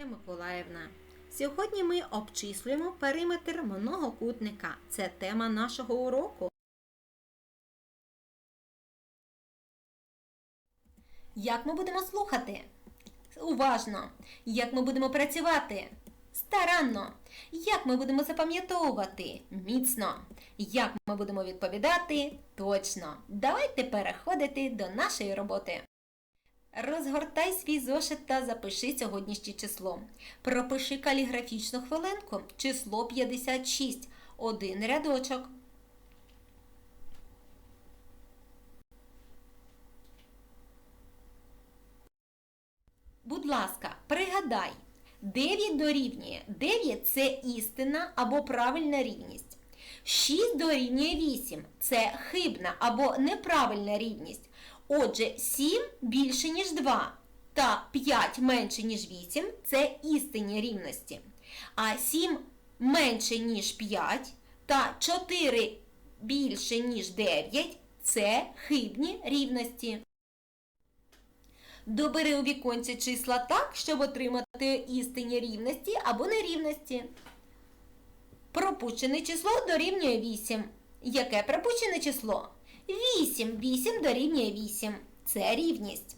Наталя Миколаївна. Сьогодні ми обчислюємо периметр многокутника. Це тема нашого уроку. Як ми будемо слухати? Уважно. Як ми будемо працювати? Старанно. Як ми будемо запам'ятовувати? Міцно. Як ми будемо відповідати? Точно. Давайте переходити до нашої роботи. Розгортай свій зошит та запиши сьогоднішнє число. Пропиши каліграфічну хвилинку. Число 56. Один рядочок. Будь ласка, пригадай, 9 дорівнює 9 це істинна або правильна рівність. 6 дорівнює 8 це хибна або неправильна рівність. Отже, 7 більше, ніж 2 та 5 менше, ніж 8 це істинні рівності. А 7 менше, ніж 5 та 4 більше, ніж 9 це хибні рівності. Добери у віконці числа так, щоб отримати істинні рівності або нерівності. Пропущене число дорівнює 8. Яке пропущене число? 8. 8 дорівнює 8. Це рівність.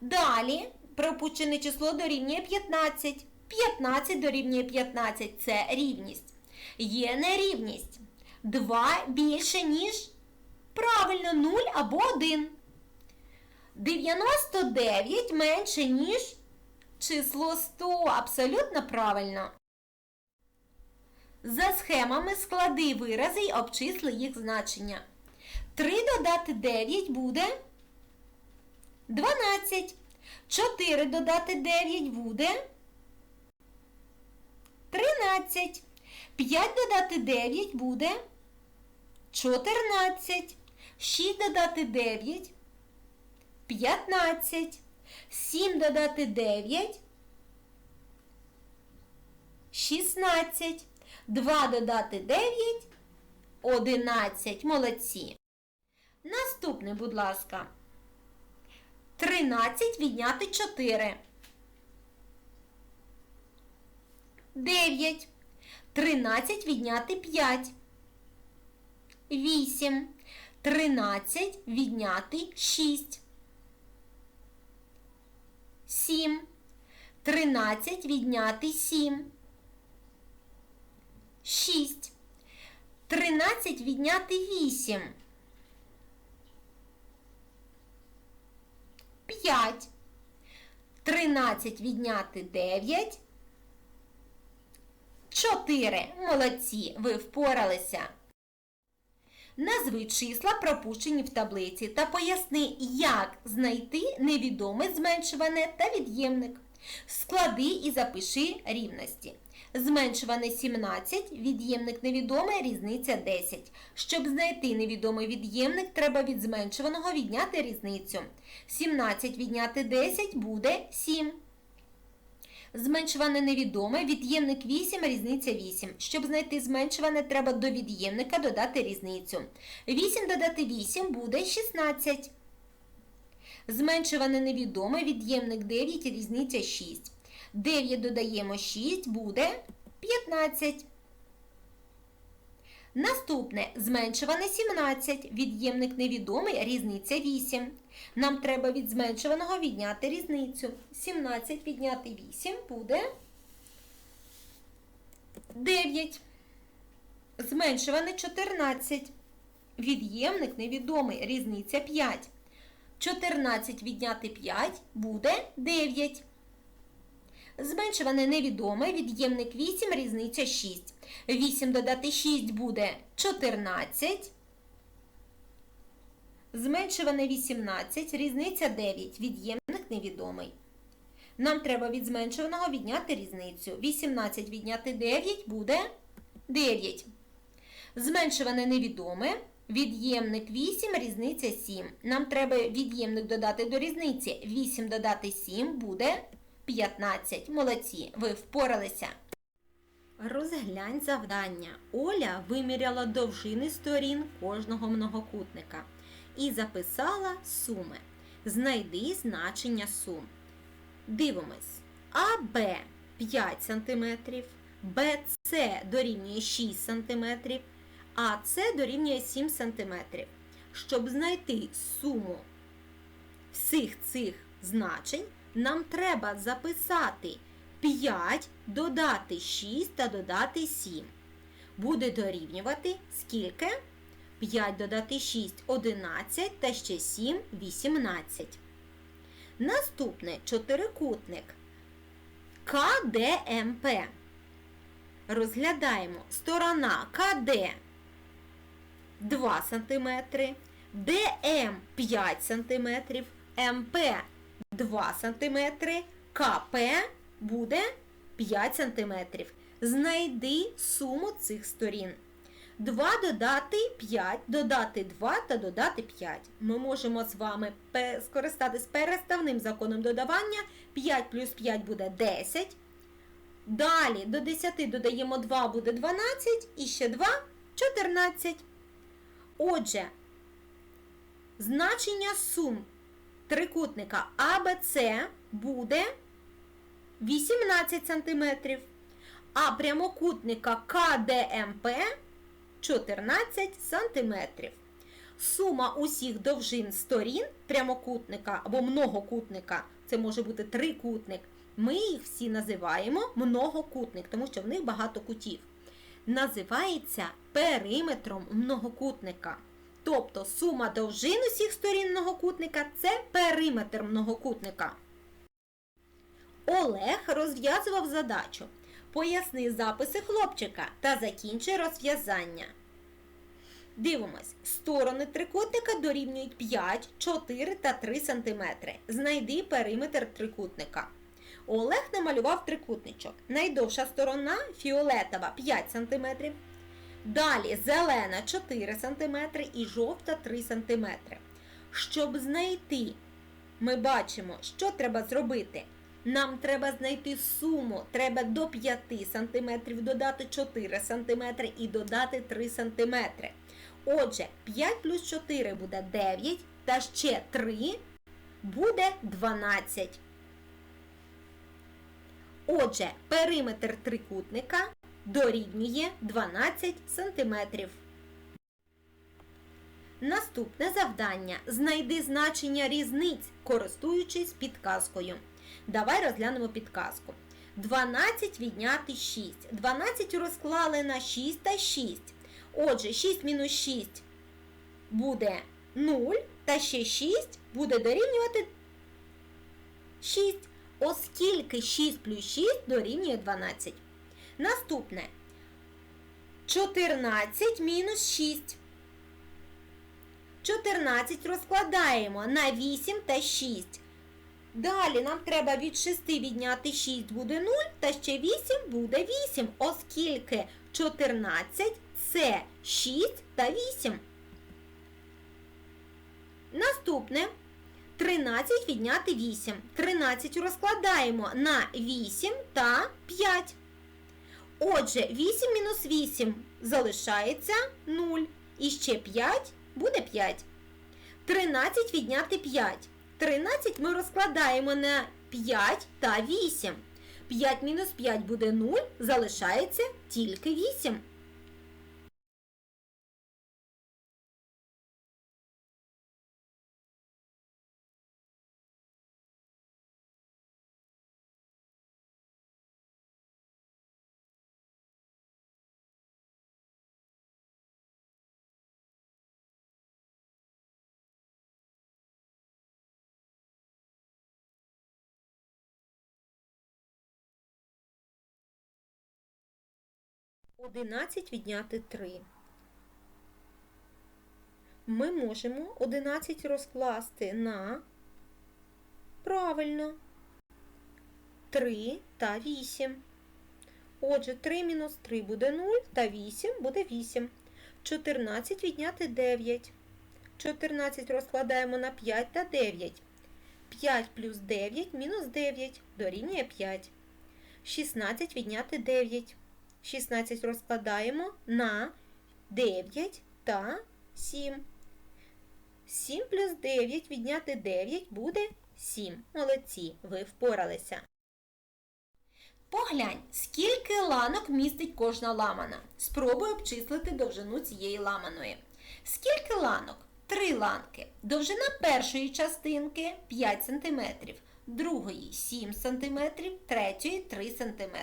Далі пропущене число дорівнює 15. 15 дорівнює 15. Це рівність. Є нерівність. 2 більше, ніж правильно 0 або 1. 99 менше, ніж число 100. Абсолютно правильно. За схемами склади вирази й обчисли їх значення. 3 додати 9 буде 12. 4 додати 9 буде 13. 5 додати 9 буде 14. 6 додати 9 15. 7 додати 9 16. 2 додати 9 11. Молодці. Наступне, будь ласка. 13 відняти 4. 9. 13 відняти 5. 8. 13 відняти 6. 7. 13 відняти 7. 6. 13 відняти 8. 5. 13 відняти 9. 4. Молодці, ви впоралися. Назви числа, пропущені в таблиці, та поясни, як знайти невідоме зменшуване та від'ємник. Склади і запиши рівності. Зменшуване 17, від'ємник невідомий, різниця 10. Щоб знайти невідомий від'ємник, треба від зменшуваного відняти різницю. 17 відняти 10 буде 7. Зменшуване невідоме, від'ємник 8, різниця 8. Щоб знайти зменшуване, треба до від'ємника додати різницю. 8 додати 8 буде 16. Зменшуване невідоме, від'ємник 9, різниця 6. 9 додаємо 6 буде 15. Наступне зменшуване 17, від'ємник невідомий, різниця 8. Нам треба від зменшуваного відняти різницю. 17 відняти 8 буде 9. Зменшуване 14. Від'ємник невідомий, різниця 5. 14 відняти 5 буде 9. Зменшуване невідоме, від'ємник 8, різниця 6. 8 додати 6 буде 14. Зменшуване 18, різниця 9, від'ємник невідомий. Нам треба від зменшуваного відняти різницю. 18 відняти 9 буде 9. Зменшуване невідоме, від'ємник 8, різниця 7. Нам треба від'ємник додати до різниці. 8 додати 7 буде 15. Молодці, ви впоралися. Розглянь завдання. Оля виміряла довжини сторін кожного многокутника і записала суми. Знайди значення сум. Дивимось. АБ 5 см, БЦ дорівнює 6 см, а С дорівнює 7 см. Щоб знайти суму всіх цих значень, нам треба записати 5, додати 6 та додати 7. Буде дорівнювати скільки? 5 додати 6 11 та ще 7 18. Наступне чотирикутник КДМП. Розглядаємо сторона КД 2 см, ДМ 5 см, МП 2 см, КП буде 5 см. Знайди суму цих сторін. 2 додати 5, додати 2 та додати 5. Ми можемо з вами скористатись переставним законом додавання. 5 плюс 5 буде 10. Далі до 10 додаємо 2 буде 12 і ще 2 14. Отже, значення сум трикутника АБЦ буде 18 см, а прямокутника КДМП 14 см. Сума усіх довжин сторін прямокутника або многокутника, це може бути трикутник, ми їх всі називаємо многокутник, тому що в них багато кутів. Називається периметром многокутника. Тобто сума довжин усіх сторін многокутника це периметр многокутника. Олег розв'язував задачу. Поясни записи хлопчика та закінчи розв'язання. Дивимось, сторони трикутника дорівнюють 5, 4 та 3 см. Знайди периметр трикутника. Олег намалював трикутничок. Найдовша сторона фіолетова 5 см. Далі зелена 4 см і жовта 3 см. Щоб знайти, ми бачимо, що треба зробити. Нам треба знайти суму. Треба до 5 см додати 4 см і додати 3 см. Отже, 5 плюс 4 буде 9, та ще 3 буде 12. Отже, периметр трикутника дорівнює 12 см. Наступне завдання. Знайди значення різниць, користуючись підказкою. Давай розглянемо підказку. 12 відняти 6. 12 розклали на 6 та 6. Отже, 6 мінус 6 буде 0, та ще 6 буде дорівнювати 6, оскільки 6 плюс 6 дорівнює 12. Наступне 14 мінус 6. 14 розкладаємо на 8 та 6. Далі нам треба від 6 відняти 6 буде 0, та ще 8 буде 8, оскільки 14 це 6 та 8. Наступне 13 відняти 8. 13 розкладаємо на 8 та 5. Отже, 8 мінус 8 залишається 0. І ще 5 буде 5. 13 відняти 5. 13 ми розкладаємо на 5 та 8. 5 мінус 5 буде 0, залишається тільки 8. Одинадцять відняти 3. Ми можемо 11 розкласти на правильно 3 та 8. Отже, 3 мінус 3 буде 0 та 8 буде 8. 14 відняти 9. 14 розкладаємо на 5 та 9. 5 плюс 9 мінус 9 дорівнює 5. 16 відняти 9. 16 розкладаємо на 9 та 7. 7 плюс 9 відняти 9 буде 7. Молодці, ви впоралися. Поглянь, скільки ланок містить кожна ламана. Спробуй обчислити довжину цієї ламаної. Скільки ланок? Три ланки. Довжина першої частинки 5 см, другої 7 см, третьої 3 см.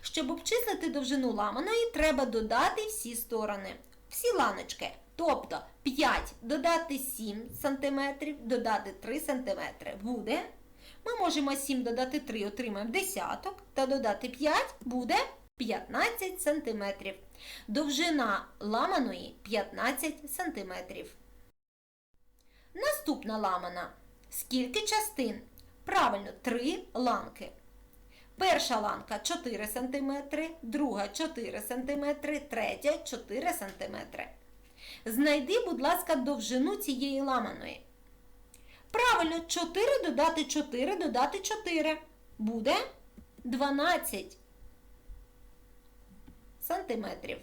Щоб обчислити довжину ламаної, треба додати всі сторони. Всі ланочки. Тобто 5 додати 7 см, додати 3 см буде. Ми можемо 7 додати 3, отримаємо десяток, та додати 5 буде 15 см. Довжина ламаної 15 см. Наступна ламана. Скільки частин? Правильно, 3 ланки. Перша ланка 4 см, друга 4 см, третя 4 см. Знайди, будь ласка, довжину цієї ламаної. Правильно, 4 додати 4 додати 4. Буде 12 сантиметрів.